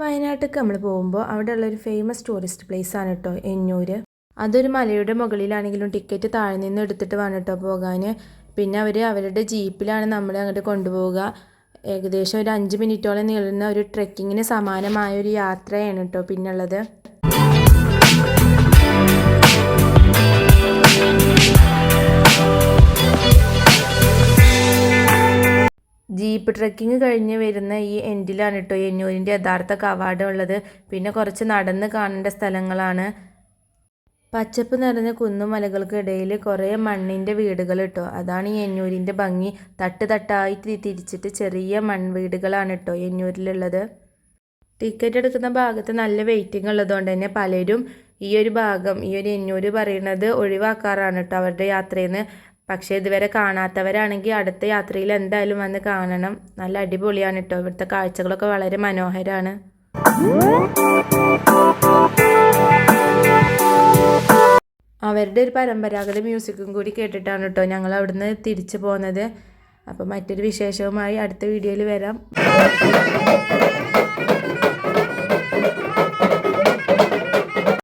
വയനാട്ടിലേക്ക് നമ്മൾ പോകുമ്പോൾ അവിടെയുള്ള ഒരു ഫേമസ് ടൂറിസ്റ്റ് പ്ലേസ് ആണ് കേട്ടോ എന്നൂർ അതൊരു മലയുടെ മുകളിലാണെങ്കിലും ടിക്കറ്റ് താഴെ നിന്ന് എടുത്തിട്ട് വേണം കേട്ടോ പോകാൻ പിന്നെ അവർ അവരുടെ ജീപ്പിലാണ് നമ്മളെ അങ്ങോട്ട് കൊണ്ടുപോവുക. ഏകദേശം ഒരു അഞ്ച് മിനിറ്റോളം നീളുന്ന ഒരു ട്രെക്കിങ്ങിന് സമാനമായ ഒരു യാത്രയാണ് കേട്ടോ പിന്നുള്ളത്. ജീപ്പ് ട്രക്കിംഗ് കഴിഞ്ഞ് വരുന്ന ഈ എൻഡിലാണ് കേട്ടോ എന്നൂരിന്റെ യഥാർത്ഥ കവാടം ഉള്ളത്. പിന്നെ കുറച്ച് നടന്ന് കാണേണ്ട സ്ഥലങ്ങളാണ്. പച്ചപ്പ് നിറഞ്ഞ കുന്നുമലകൾക്കിടയിൽ കുറേ മണ്ണിന്റെ വീടുകൾ കേട്ടോ അതാണ് ഈ എന്നൂരിന്റെ ഭംഗി. തട്ട് തട്ടായി തിരിച്ചിട്ട് ചെറിയ മൺവീടുകളാണ് കേട്ടോ എന്നൂരിലുള്ളത് ടിക്കറ്റ് എടുക്കുന്ന ഭാഗത്ത് നല്ല വെയിറ്റിംഗ് ഉള്ളതുകൊണ്ട് തന്നെ പലരും ഈ ഒരു ഭാഗം ഈ ഒരു എന്നൂര് പറയുന്നത് ഒഴിവാക്കാറാണ് കേട്ടോ അവരുടെ യാത്രയിൽ നിന്ന് പക്ഷേ ഇതുവരെ കാണാത്തവരാണെങ്കിൽ അടുത്ത യാത്രയിൽ എന്തായാലും വന്ന് കാണണം. നല്ല അടിപൊളിയാണ് കേട്ടോ ഇവിടുത്തെ കാഴ്ചകളൊക്കെ വളരെ മനോഹരമാണ് അവരുടെ ഒരു പരമ്പരാഗത മ്യൂസിക്കും കൂടി കേട്ടിട്ടാണ് കേട്ടോ ഞങ്ങൾ അവിടുന്ന് തിരിച്ചു പോകുന്നത് അപ്പോൾ മറ്റൊരു വിശേഷവുമായി അടുത്ത വീഡിയോയിൽ വരാം.